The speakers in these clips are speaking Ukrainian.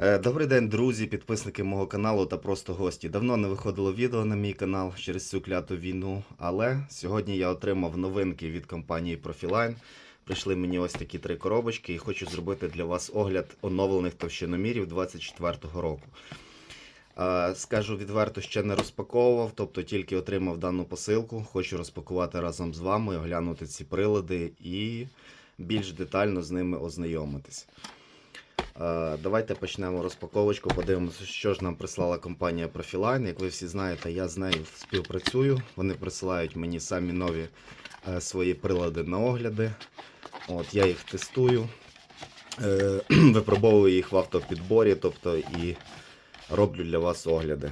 Е, Добрий день, друзі, підписники мого каналу та просто гості. Давно не виходило відео на мій канал через цю кляту війну, але сьогодні я отримав новинки від компанії Profiline. Прийшли мені ось такі три коробочки і хочу зробити для вас огляд оновлених товщиномірів 24-го року. Е, Скажу відверто, ще не розпаковував, тобто тільки отримав дану посилку. Хочу розпакувати разом з вами, оглянути ці прилади і більш детально з ними ознайомитись. Е, Давайте почнемо розпаковочку, подивимося, що ж нам прислала компанія Profiline. Як ви всі знаєте, я з нею співпрацюю. Вони присилають мені самі нові е, свої прилади на огляди. От, я їх тестую, е, випробовую їх в автопідборі, тобто і роблю для вас огляди,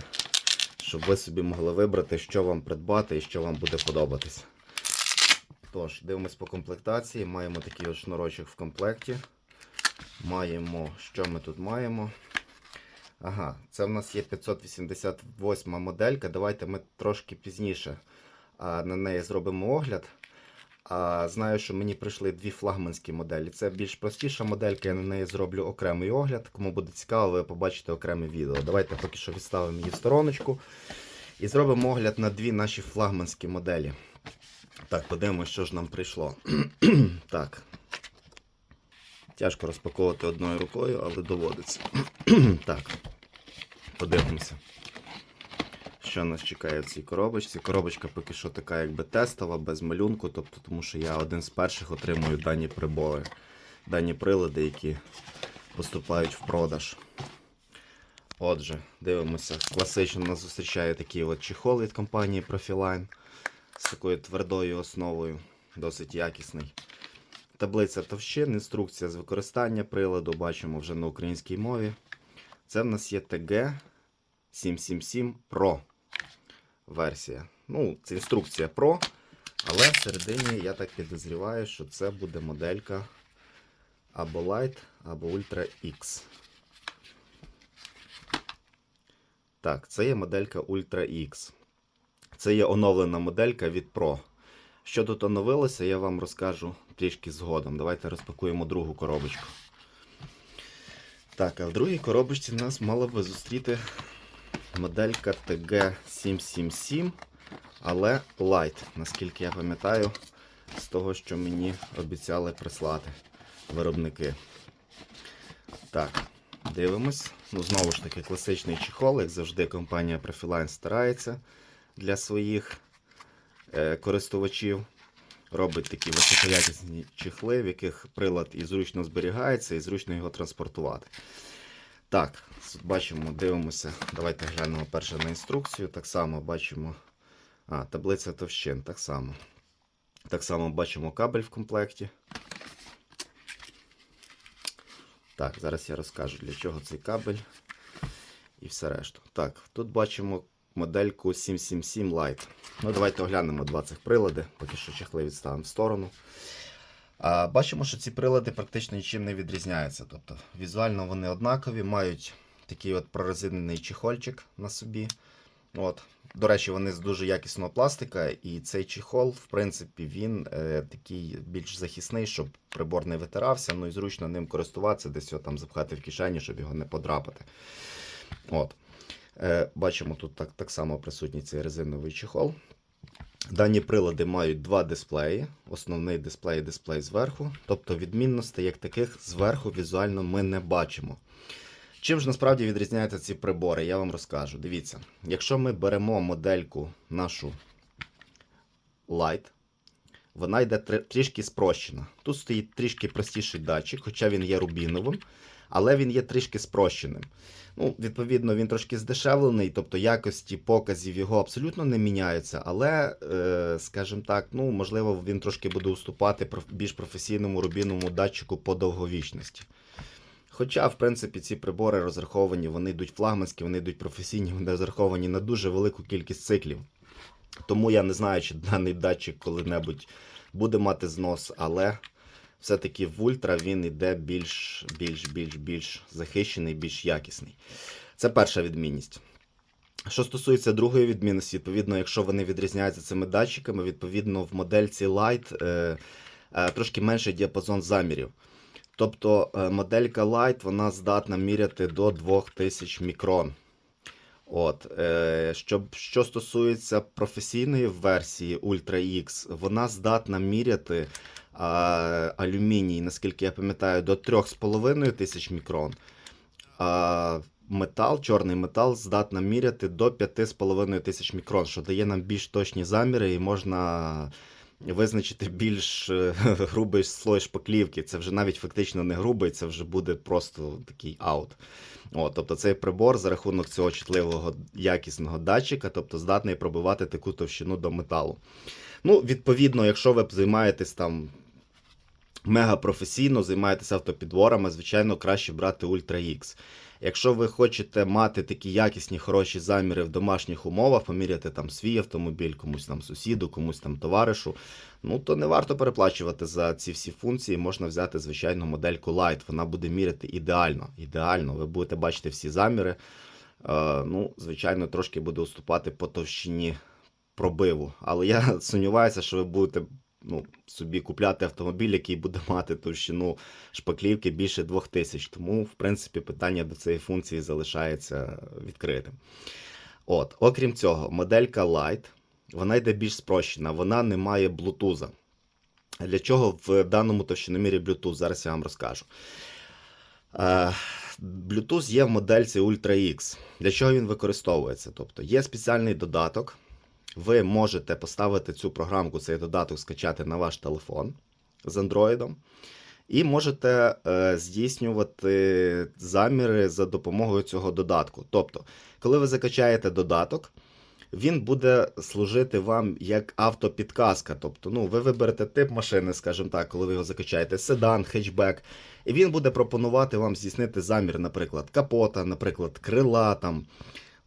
щоб ви собі могли вибрати, що вам придбати і що вам буде подобатись. Тож, дивимось по комплектації. Маємо такий от шнурочок в комплекті. Маємо, що ми тут маємо? Ага, це в нас є 588 моделька. Давайте ми трошки пізніше а, на неї зробимо огляд. А, знаю, що мені прийшли дві флагманські моделі. Це більш простіша моделька, я на неї зроблю окремий огляд. Кому буде цікаво, ви побачите окреме відео. Давайте поки що відставимо її в стороночку. І зробимо огляд на дві наші флагманські моделі. Так, подивимося, що ж нам прийшло. так, Тяжко розпаковувати одною рукою, але доводиться. так, подивимося, що нас чекає в цій коробочці. Коробочка поки що така, якби тестова, без малюнку, тобто, тому що я один з перших отримую дані прибори, дані прилади, які поступають в продаж. Отже, дивимося. Класично нас зустрічає такий от чехол від компанії Profiline з такою твердою основою, досить якісний. Таблиця товщин, інструкція з використання приладу, бачимо вже на українській мові. Це в нас є TG 777 Pro версія. Ну, це інструкція Pro, але всередині я так підозріваю, що це буде моделька або Light, або Ultra X. Так, це є моделька Ultra X. Це є оновлена моделька від Pro. Що тут оновилося, я вам розкажу трішки згодом. Давайте розпакуємо другу коробочку. Так, а в другій коробочці нас мала би зустріти моделька TG777, але Light, наскільки я пам'ятаю, з того, що мені обіцяли прислати виробники. Так, дивимось. Ну, знову ж таки, класичний чехол, як завжди, компанія Profiline старається для своїх е, користувачів. Робить такі високоякісні чехли, в яких прилад і зручно зберігається, і зручно його транспортувати. Так, бачимо, дивимося. Давайте глянемо перше на інструкцію. Так само бачимо. А, таблиця товщин. Так само. Так само бачимо кабель в комплекті. Так, зараз я розкажу, для чого цей кабель і все решту. Так, тут бачимо модельку 777 Lite. Ну, давайте оглянемо два цих прилади, поки що чехли відставимо в сторону. А, бачимо, що ці прилади практично нічим не відрізняються. Тобто візуально вони однакові, мають такий от прорезинений чехольчик на собі. От. До речі, вони з дуже якісного пластика, і цей чехол, в принципі, він е, такий більш захисний, щоб прибор не витирався, ну і зручно ним користуватися, десь його там запхати в кишені, щоб його не подрапати. От. Е, бачимо, тут так, так само присутній цей резиновий чехол. Дані прилади мають два дисплеї: основний дисплей і дисплей зверху. Тобто відмінностей як таких зверху візуально ми не бачимо. Чим ж насправді відрізняються ці прибори, я вам розкажу. Дивіться, якщо ми беремо модельку нашу Light, вона йде трішки спрощена. Тут стоїть трішки простіший датчик, хоча він є рубіновим, але він є трішки спрощеним. Ну, відповідно, він трошки здешевлений, тобто якості показів його абсолютно не міняються, але, е, скажімо так, ну, можливо, він трошки буде уступати більш професійному рубіновому датчику по довговічності. Хоча, в принципі, ці прибори розраховані, вони йдуть флагманські, вони йдуть професійні, вони розраховані на дуже велику кількість циклів. Тому я не знаю, чи даний датчик коли-небудь буде мати знос, але все-таки в ультра він йде більш, більш, більш, більш захищений, більш якісний. Це перша відмінність. Що стосується другої відмінності, відповідно, якщо вони відрізняються цими датчиками, відповідно в модельці Light е, е, трошки менший діапазон замірів. Тобто е, моделька Light вона здатна міряти до 2000 мікрон. От, е, щоб, що стосується професійної версії Ultra X, вона здатна міряти а, алюміній, наскільки я пам'ятаю, до 3,5 тисяч мікрон. А метал, чорний метал здатна міряти до 5,5 тисяч мікрон, що дає нам більш точні заміри і можна визначити більш е, грубий слой шпаклівки. Це вже навіть фактично не грубий, це вже буде просто такий аут. От, тобто цей прибор за рахунок цього чутливого якісного датчика, тобто здатний пробивати таку товщину до металу. Ну, відповідно, якщо ви займаєтесь там мега професійно, займаєтесь автопідборами, звичайно, краще брати Ultra X. Якщо ви хочете мати такі якісні хороші заміри в домашніх умовах, поміряти там свій автомобіль, комусь там сусіду, комусь там товаришу, ну то не варто переплачувати за ці всі функції. Можна взяти звичайну модельку Light. Вона буде міряти ідеально. Ідеально, ви будете бачити всі заміри. Е, ну, звичайно, трошки буде уступати по товщині пробиву. Але я сумніваюся, що ви будете ну, собі купляти автомобіль, який буде мати товщину шпаклівки більше 2000. Тому, в принципі, питання до цієї функції залишається відкритим. От, окрім цього, моделька Light, вона йде більш спрощена, вона не має блутуза. Для чого в даному товщиномірі Bluetooth? Зараз я вам розкажу. Е, Bluetooth є в модельці Ultra X. Для чого він використовується? Тобто є спеціальний додаток. Ви можете поставити цю програмку, цей додаток скачати на ваш телефон з Android. І можете е, здійснювати заміри за допомогою цього додатку. Тобто, коли ви закачаєте додаток, він буде служити вам як автопідказка. Тобто, ну, ви виберете тип машини, скажімо так, коли ви його закачаєте, седан, хетчбек, і він буде пропонувати вам здійснити замір, наприклад, капота, наприклад, крила там.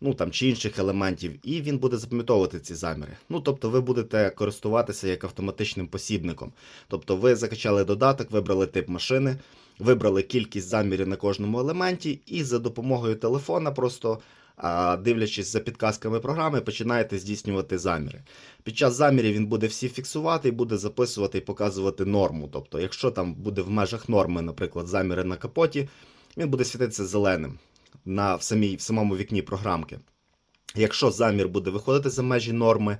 Ну там чи інших елементів, і він буде запам'ятовувати ці заміри. Ну тобто, ви будете користуватися як автоматичним посібником. Тобто, ви закачали додаток, вибрали тип машини, вибрали кількість замірів на кожному елементі, і за допомогою телефона, просто дивлячись за підказками програми, починаєте здійснювати заміри. Під час замірів він буде всі фіксувати і буде записувати і показувати норму. Тобто, якщо там буде в межах норми, наприклад, заміри на капоті, він буде світитися зеленим на в, самій, в самому вікні програмки. Якщо замір буде виходити за межі норми,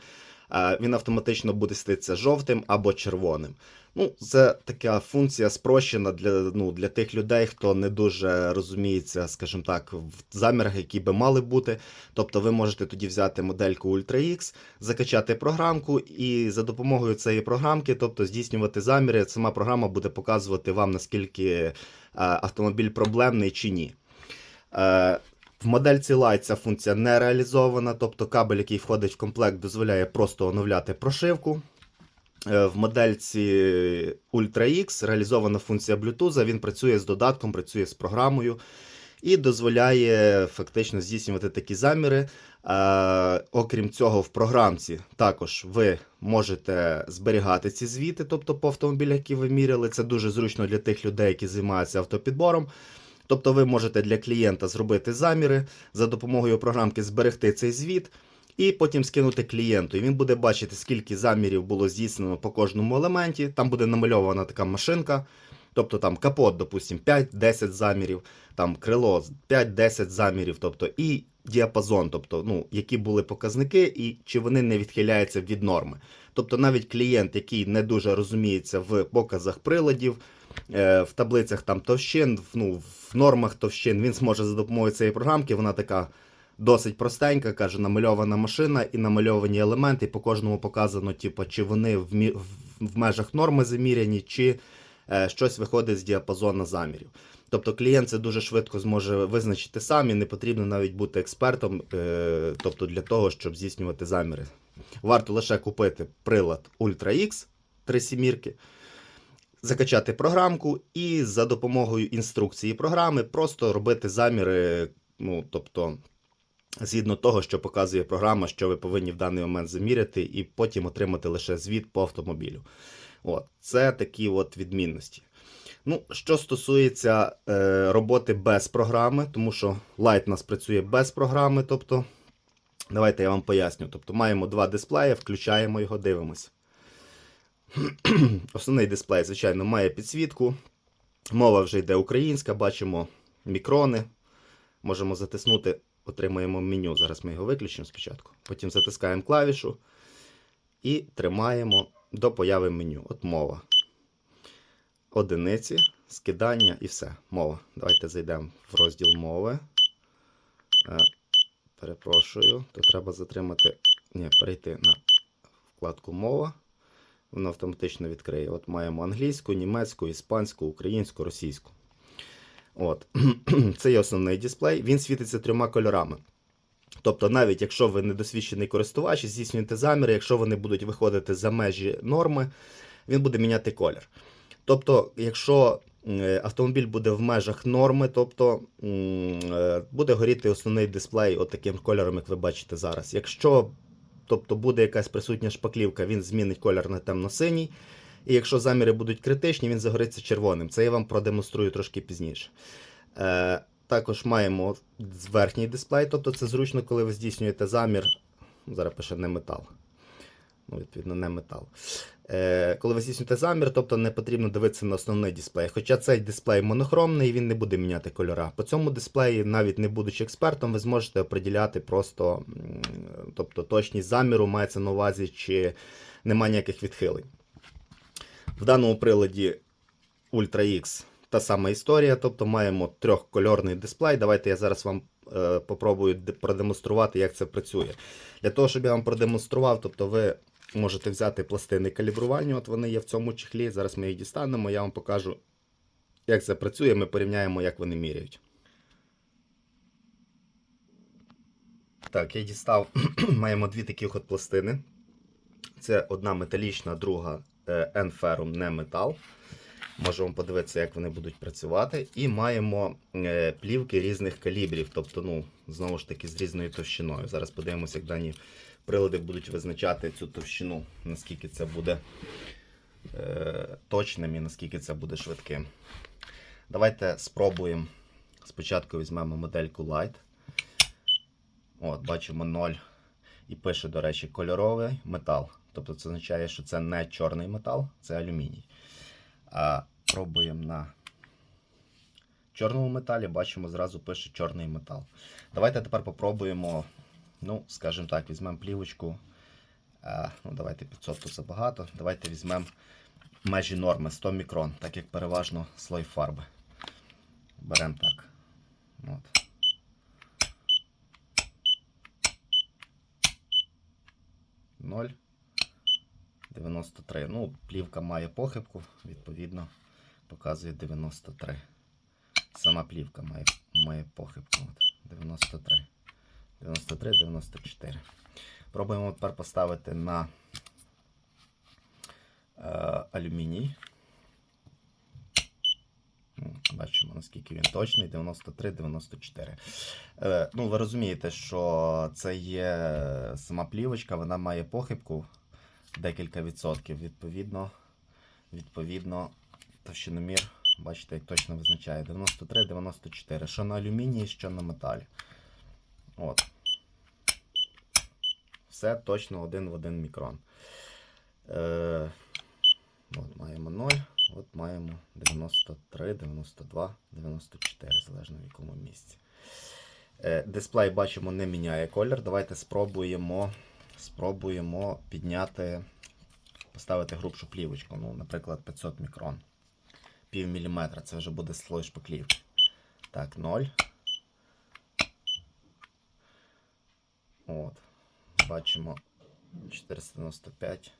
е, він автоматично буде світитися жовтим або червоним. Ну, Це така функція спрощена для ну, для тих людей, хто не дуже розуміється, скажімо так, в замірах, які би мали бути. Тобто ви можете тоді взяти модельку Ultra X, закачати програмку, і за допомогою цієї програмки, тобто здійснювати заміри, сама програма буде показувати вам, наскільки е, автомобіль проблемний чи ні. Е, в модельці Lite ця функція не реалізована, тобто кабель, який входить в комплект, дозволяє просто оновляти прошивку. Е, В модельці Ultra X реалізована функція Bluetooth, він працює з додатком, працює з програмою і дозволяє фактично здійснювати такі заміри. Е, окрім цього, в програмці також ви можете зберігати ці звіти, тобто по автомобілях, які ви міряли. Це дуже зручно для тих людей, які займаються автопідбором. Тобто ви можете для клієнта зробити заміри, за допомогою програмки зберегти цей звіт і потім скинути клієнту. І він буде бачити, скільки замірів було здійснено по кожному елементі. Там буде намальована така машинка. Тобто там капот, допустимо, 5-10 замірів, там крило 5-10 замірів, тобто і діапазон, тобто, ну, які були показники, і чи вони не відхиляються від норми. Тобто навіть клієнт, який не дуже розуміється в показах приладів, в таблицях там товщин, ну, в нормах товщин, він зможе за допомогою цієї програмки, вона така досить простенька, каже, намальована машина і намальовані елементи, по кожному показано, типу, чи вони в, мі- в- межах норми заміряні, чи е, щось виходить з діапазону замірів. Тобто клієнт це дуже швидко зможе визначити сам і не потрібно навіть бути експертом, е, тобто для того, щоб здійснювати заміри. Варто лише купити прилад Ultra X 3 сімірки, закачати програмку і за допомогою інструкції програми просто робити заміри, ну, тобто, згідно того, що показує програма, що ви повинні в даний момент заміряти, і потім отримати лише звіт по автомобілю. От, Це такі от відмінності. Ну, що стосується е, роботи без програми, тому що Light у нас працює без програми, тобто, давайте я вам поясню. Тобто маємо два дисплеї, включаємо його, дивимося. Основний дисплей, звичайно, має підсвітку. Мова вже йде українська, бачимо мікрони. Можемо затиснути, отримаємо меню. Зараз ми його виключимо спочатку. Потім затискаємо клавішу і тримаємо до появи меню. От мова. Одиниці, скидання і все. Мова. Давайте зайдемо в розділ мови. Е, перепрошую, то треба затримати. Ні, перейти на вкладку мова. Воно автоматично відкриє. От маємо англійську, німецьку, іспанську, українську, російську. От. Це є основний дисплей. Він світиться трьома кольорами. Тобто, навіть якщо ви недосвідчений користувач, здійснюєте заміри, якщо вони будуть виходити за межі норми, він буде міняти колір. Тобто, якщо е, автомобіль буде в межах норми, тобто е, буде горіти основний дисплей от таким кольором, як ви бачите зараз. Якщо тобто, буде якась присутня шпаклівка, він змінить колір на темно-синій. І якщо заміри будуть критичні, він загориться червоним. Це я вам продемонструю трошки пізніше. Е, також маємо верхній дисплей, тобто це зручно, коли ви здійснюєте замір. Зараз пише не метал. Ну, відповідно, не метал. Е, коли ви здійснюєте замір, тобто не потрібно дивитися на основний дисплей. Хоча цей дисплей монохромний, він не буде міняти кольора. По цьому дисплеї, навіть не будучи експертом, ви зможете оприділяти просто тобто, точність заміру, мається на увазі, чи немає ніяких відхилень. В даному приладі Ultra X та сама історія, тобто маємо трьохкольорний дисплей. Давайте я зараз вам е, попробую продемонструвати, як це працює. Для того, щоб я вам продемонстрував, тобто ви можете взяти пластини калібрування, от вони є в цьому чехлі. Зараз ми їх дістанемо, я вам покажу, як це працює. Ми порівняємо, як вони міряють. Так, я дістав, маємо дві такі от пластини. Це одна металічна, друга е, Enferrum, не метал. Можемо подивитися, як вони будуть працювати. І маємо е, плівки різних калібрів, тобто, ну, знову ж таки, з різною товщиною. Зараз подивимося, як дані прилади будуть визначати цю товщину, наскільки це буде е, точним і наскільки це буде швидким. Давайте спробуємо. Спочатку візьмемо модельку Light. От, бачимо 0. І пише, до речі, кольоровий метал. Тобто це означає, що це не чорний метал, це алюміній. А пробуємо на чорному металі, бачимо, зразу пише чорний метал. Давайте тепер попробуємо, ну, скажімо так, візьмемо плівочку. А, ну, давайте 500 тут забагато. Давайте візьмемо межі норми 100 мікрон, так як переважно слой фарби. Беремо так. От. Ноль. 93. Ну, плівка має похибку, відповідно, показує 93. Сама плівка має, має похибку. От, 93. 93, 94. Пробуємо тепер поставити на е, алюміній. Бачимо, наскільки він точний. 93, 94. Е, ну, ви розумієте, що це є сама плівочка, вона має похибку декілька відсотків. Відповідно, відповідно, товщиномір, бачите, як точно визначає 93-94. Що на алюмінії, що на металі. От. Все точно один в один мікрон. Е, от маємо 0, от маємо 93, 92, 94, залежно в якому місці. Е, дисплей бачимо не міняє колір. Давайте спробуємо спробуємо підняти, поставити грубшу плівочку, ну, наприклад, 500 мікрон. Пів міліметра, це вже буде слой шпаклівки. Так, 0. От. Бачимо 495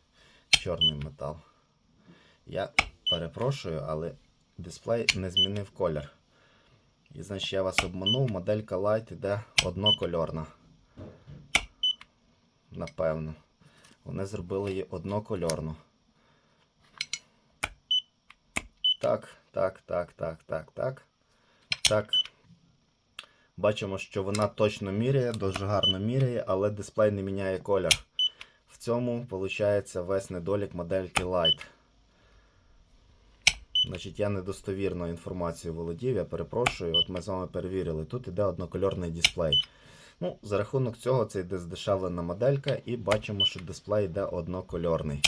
чорний метал. Я перепрошую, але дисплей не змінив колір. І значить я вас обманув, моделька Light іде однокольорна напевно. Вони зробили її однокольорну. Так, так, так, так, так, так. Так. Бачимо, що вона точно міряє, дуже гарно міряє, але дисплей не міняє колір. В цьому, виходить, весь недолік модельки Light. Значить, я недостовірну інформацію володів, я перепрошую. От ми з вами перевірили. Тут іде однокольорний дисплей. Ну, За рахунок цього це йде здешевлена моделька і бачимо, що дисплей йде однокольорний.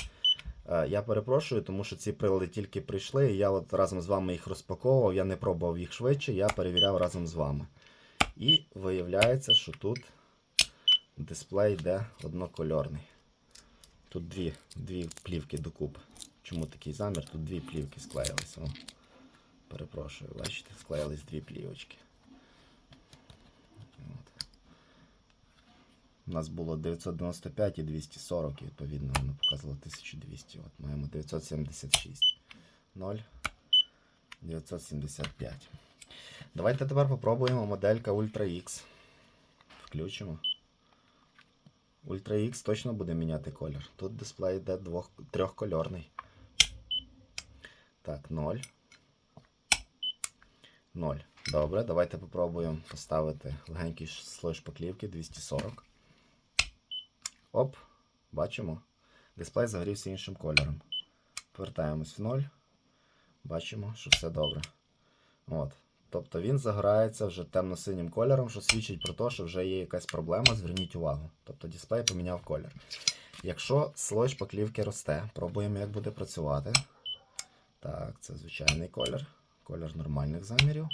Е, Я перепрошую, тому що ці прилади тільки прийшли, і я от разом з вами їх розпаковував, я не пробував їх швидше, я перевіряв разом з вами. І виявляється, що тут дисплей йде однокольорний. Тут дві, дві плівки докупи. Чому такий замір? Тут дві плівки склеїлися. О, перепрошую, бачите, склеїлись дві плівочки. От. У нас було 995 і 240, і відповідно воно показувало 1200. От маємо 976. 0. 975. Давайте тепер попробуємо моделька Ultra X. Включимо. Ultra X точно буде міняти колір. Тут дисплей йде двох, трьохкольорний. Так, 0. 0. Добре, давайте попробуємо поставити легенький слой шпаклівки 240. Оп, бачимо. Дисплей загорівся іншим кольором. Повертаємось в 0. Бачимо, що все добре. От. Тобто він загорається вже темно-синім кольором, що свідчить про те, що вже є якась проблема, зверніть увагу. Тобто дисплей поміняв колір. Якщо слой шпаклівки росте, пробуємо, як буде працювати. Так, це звичайний колір. Колір нормальних замірів.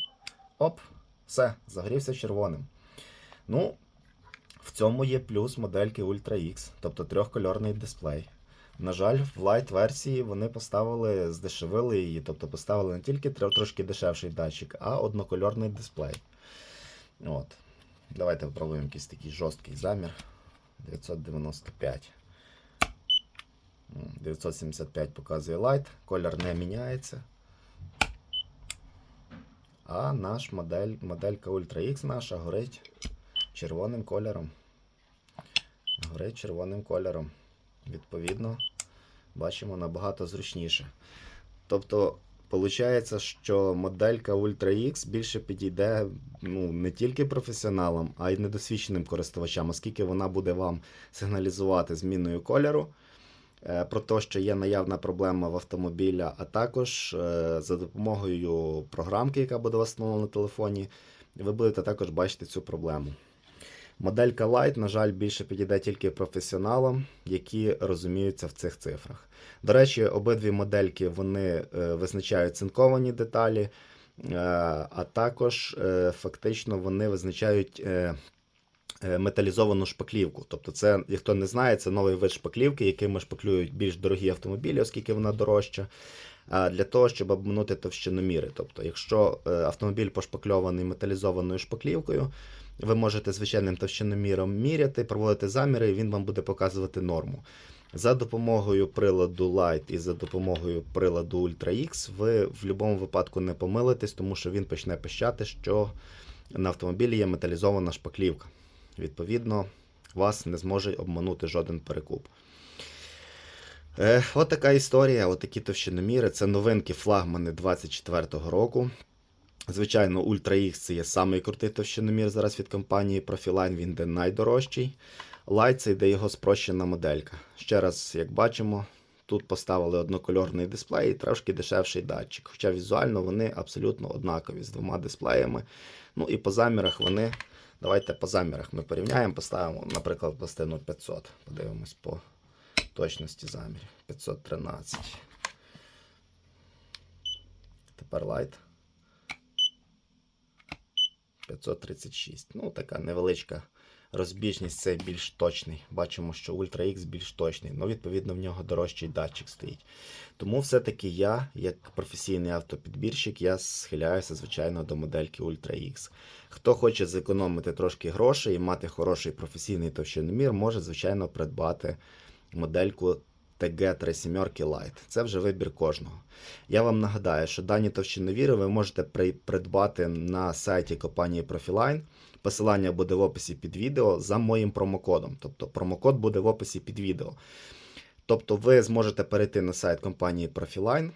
Оп, все, загорівся червоним. Ну, в цьому є плюс модельки Ultra X, тобто трьохкольорний дисплей. На жаль, в лайт версії вони поставили, здешевили її, тобто поставили не тільки трошки дешевший датчик, а однокольорний дисплей. От. Давайте спробуємо якийсь такий жорсткий замір. 995. 975 показує лайт, колір не міняється. А наш модель, моделька Ultra X наша горить червоним кольором. Горить червоним кольором. Відповідно, бачимо набагато зручніше. Тобто, виходить, що моделька Ultra X більше підійде ну, не тільки професіоналам, а й недосвідченим користувачам, оскільки вона буде вам сигналізувати зміною кольору. е, Про те, що є наявна проблема в автомобіля, а також е, за допомогою програмки, яка буде встановлена на телефоні, ви будете також бачити цю проблему. Моделька Lite, на жаль, більше підійде тільки професіоналам, які розуміються в цих цифрах. До речі, обидві модельки вони е, визначають цинковані деталі, е, а також е, фактично вони визначають металізовану шпаклівку. Тобто, це, як хто не знає, це новий вид шпаклівки, якими шпаклюють більш дорогі автомобілі, оскільки вона дорожча. Для того, щоб обманути товщиноміри. Тобто, якщо автомобіль пошпакльований металізованою шпаклівкою, ви можете звичайним товщиноміром міряти, проводити заміри, і він вам буде показувати норму. За допомогою приладу Light і за допомогою приладу Ultra X ви в будь-якому випадку не помилитесь, тому що він почне пищати, що на автомобілі є металізована шпаклівка. Відповідно, вас не зможе обманути жоден перекуп. Е, от така історія, от такі товщиноміри. Це новинки флагмани 24-го року. Звичайно, Ultra X це є самий крутий товщиномір зараз від компанії Profiline, він йде найдорожчий. Light це йде його спрощена моделька. Ще раз, як бачимо, тут поставили однокольорний дисплей і трошки дешевший датчик. Хоча візуально вони абсолютно однакові з двома дисплеями. Ну і по замірах вони. Давайте по замірах ми порівняємо, поставимо, наприклад, пластину 500. Подивимось по точності замірів. 513. Тепер Light. 536. Ну, така невеличка розбіжність, цей більш точний. Бачимо, що Ultra X більш точний. Ну, відповідно, в нього дорожчий датчик стоїть. Тому все-таки я, як професійний автопідбірщик, я схиляюся, звичайно, до модельки Ultra X. Хто хоче зекономити трошки грошей і мати хороший професійний товщиномір, може, звичайно, придбати модельку TG37 Lite. Це вже вибір кожного. Я вам нагадаю, що дані товщиновіри ви можете при- придбати на сайті компанії Profiline. Посилання буде в описі під відео за моїм промокодом. Тобто промокод буде в описі під відео. Тобто ви зможете перейти на сайт компанії Profiline,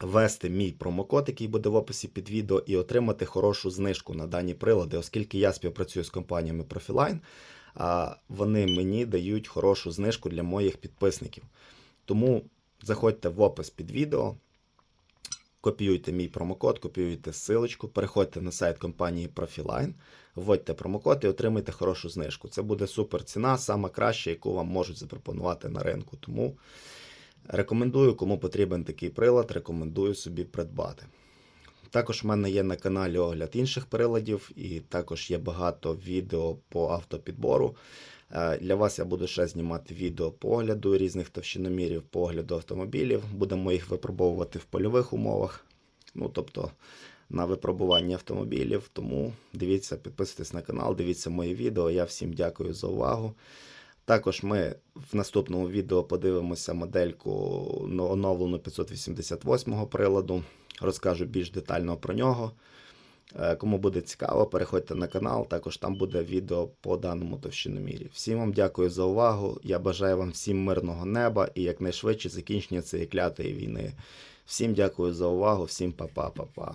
ввести мій промокод, який буде в описі під відео, і отримати хорошу знижку на дані прилади, оскільки я співпрацюю з компаніями Profiline, а вони мені дають хорошу знижку для моїх підписників. Тому заходьте в опис під відео, копіюйте мій промокод, копіюйте ссылочку, переходьте на сайт компанії Profiline, вводьте промокод і отримайте хорошу знижку. Це буде супер ціна, сама краща, яку вам можуть запропонувати на ринку. Тому Рекомендую, кому потрібен такий прилад, рекомендую собі придбати. Також в мене є на каналі огляд інших приладів, і також є багато відео по автопідбору. Е, Для вас я буду ще знімати відео по огляду різних товщиномірів, по огляду автомобілів. Будемо їх випробовувати в польових умовах. Ну, тобто на випробування автомобілів. Тому дивіться, підписуйтесь на канал, дивіться мої відео. Я всім дякую за увагу. Також ми в наступному відео подивимося модельку ну, оновлену 588 приладу. Розкажу більш детально про нього. Е, Кому буде цікаво, переходьте на канал. Також там буде відео по даному товщиномірі. Всім вам дякую за увагу. Я бажаю вам всім мирного неба і якнайшвидше закінчення цієї клятої війни. Всім дякую за увагу, всім па-па-па-па.